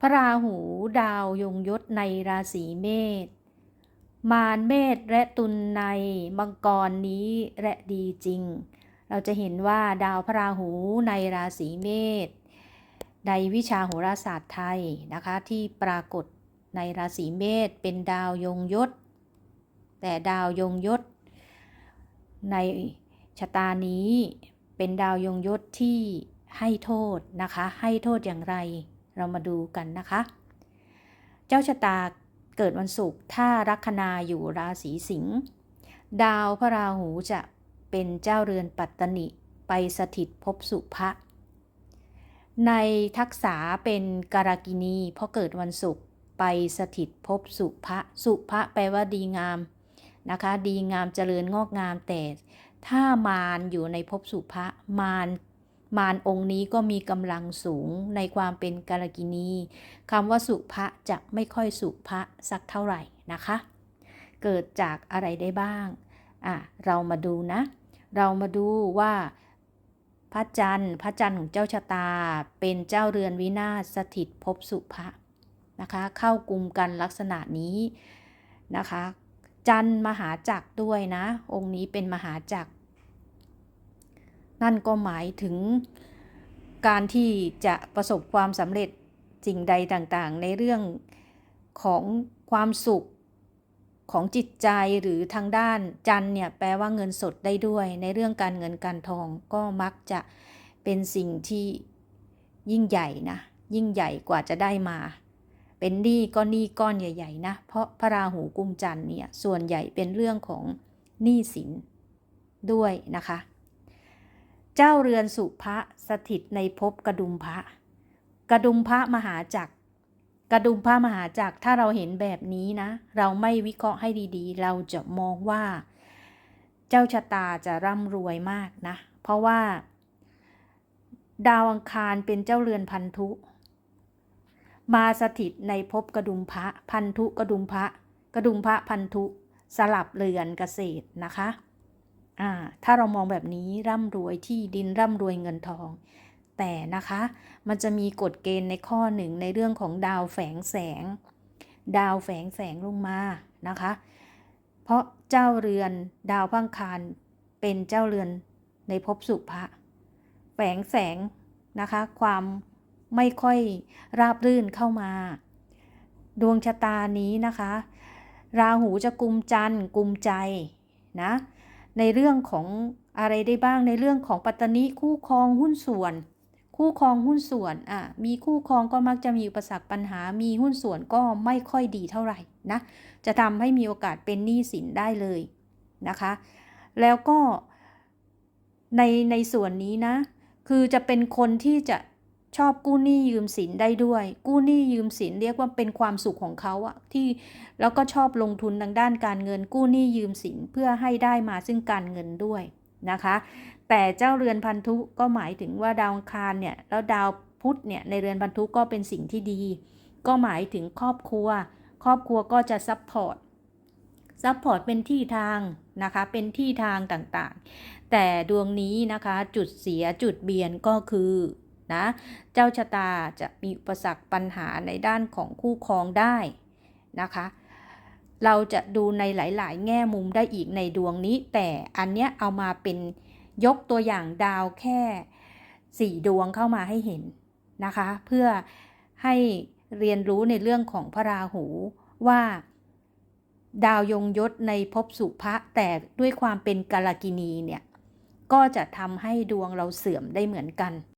พระราหูดาวยงยศในราศีเมษ มารเมษและตุลในมังกรนี้และดีจริง เราจะเห็นว่าดาวพระราหูในราศีเมษในวิชาโหราศาสตร์ไทยนะคะที่ปรากฏในราศีเมษเป็นดาวยงยศ แต่ดาวยงยศ ในชะตานี้เป็นดาวยงยศที่ให้โทษนะคะ ให้โทษอย่างไร เรามาดูกันนะคะ เจ้าชะตาเกิดวันศุกร์ถ้าลัคนาอยู่ราศีสิงห์ดาวพระราหูจะเป็นเจ้าเรือนปัตตนิไปสถิตภพสุภะในทักษะเป็นการากินีเพราะเกิดวันศุกร์ไปสถิตภพสุภะสุภะแปลว่าดีงามนะคะ ดีงามเจริญงอกงามแต่ถ้ามารอยู่ในภพสุภะมาร มารองค์นี้ก็มีกำลังสูงในความเป็นกาลกินีคำว่าสุภะจะไม่ค่อยสุภะสักเท่าไหร่นะคะ เกิดจากอะไรได้บ้างอะเรามาดูนะ เรามาดูว่าพระจันทร์พระจันทร์ของเจ้าชะตา เป็นเจ้าเรือนวินาศสถิตภพสุภะนะคะ เข้ากลุ่มกันลักษณะนี้นะคะ จันทร์มหาจักรด้วยนะ องค์นี้เป็นมหาจักร นั่นก็หมายถึงการที่จะประสบความสำเร็จสิ่งใดต่างๆ ในเรื่องของความสุขของจิตใจหรือทางด้านจันเนี่ยแปลว่าเงินสดได้ด้วย ในเรื่องการเงินการทองก็มักจะเป็นสิ่งที่ยิ่งใหญ่นะ ยิ่งใหญ่กว่าจะได้มา เป็นหนี้ก็หนี้ก้อนใหญ่ ๆ นะ เพราะพระราหูกุมจันเนี่ยส่วนใหญ่เป็นเรื่องของหนี้สินด้วยนะคะ เจ้าเรือนสุภะสถิตในภพกระดุมพระกระดุมพระมหาจักรกระดุมพระมหาจักรถ้าเราเห็นแบบนี้นะ เราไม่วิเคราะห์ให้ดีๆ เราจะมองว่า เจ้าชะตาจะร่ำรวยมากนะ เพราะว่า ดาวอังคารเป็นเจ้าเรือนพันธุ มาสถิตในภพกระดุมพระพันธุกระดุมพระกระดุมพระพันธุสลับเรือนเกษตรนะคะ อ่าถ้าเรามองแบบนี้ร่ำรวยที่ดินร่ำรวยเงินทอง แต่นะคะมันจะมีกฎเกณฑ์ในข้อหนึ่งในเรื่องของดาวแฝงแสง ดาวแฝงแสงลงมานะคะ เพราะเจ้าเรือนดาวพังคารเป็นเจ้าเรือนในภพสุภะแฝงแสงนะคะ ความไม่ค่อยราบรื่นเข้ามา ดวงชะตานี้นะคะ ราหูจะกุมจันทร์กุมใจนะ ในเรื่องของอะไรได้บ้างในเรื่องของปัตตนิคู่ครองหุ้นส่วน คู่ครองหุ้นส่วนอะมีคู่ครองก็มักจะมีอุปสรรคปัญหา มีหุ้นส่วนก็ไม่ค่อยดีเท่าไหร่นะจะทำให้มีโอกาสเป็นหนี้สินได้เลยนะคะ แล้วก็ในในส่วนนี้นะ คือจะเป็นคนที่จะ ชอบกู้หนี้ยืมสินได้ด้วย กู้หนี้ยืมสินเรียกว่าเป็นความสุขของเขาอะที่แล้วก็ชอบลงทุนทางด้านการเงิน กู้หนี้ยืมสินเพื่อให้ได้มาซึ่งการเงินด้วยนะคะ แต่เจ้าเรือนพันธุก็หมายถึงว่าดาวคารเนี่ยแล้วดาวพุธเนี่ยในเรือนพันธุก็เป็นสิ่งที่ดี ก็หมายถึงครอบครัว ครอบครัวก็จะซัพพอร์ตซัพพอร์ตเป็นที่ทางนะคะ เป็นที่ทางต่างๆ แต่ดวงนี้นะคะจุดเสียจุดเบียนก็คือ นะ เจ้าชะตาจะมีอุปสรรคปัญหาในด้านของคู่ครองได้นะคะ เราจะดูในหลาย ๆ แง่มุมได้อีกในดวงนี้ แต่อันเนี้ยเอามาเป็นยกตัวอย่างดาวแค่สี่ดวงเข้ามาให้เห็นนะคะ เพื่อให้เรียนรู้ในเรื่องของพระราหูว่าดาวยงยศในภพสุภะแต่ด้วยความเป็นกาลกินีเนี่ย ก็จะทำให้ดวงเราเสื่อมได้เหมือนกัน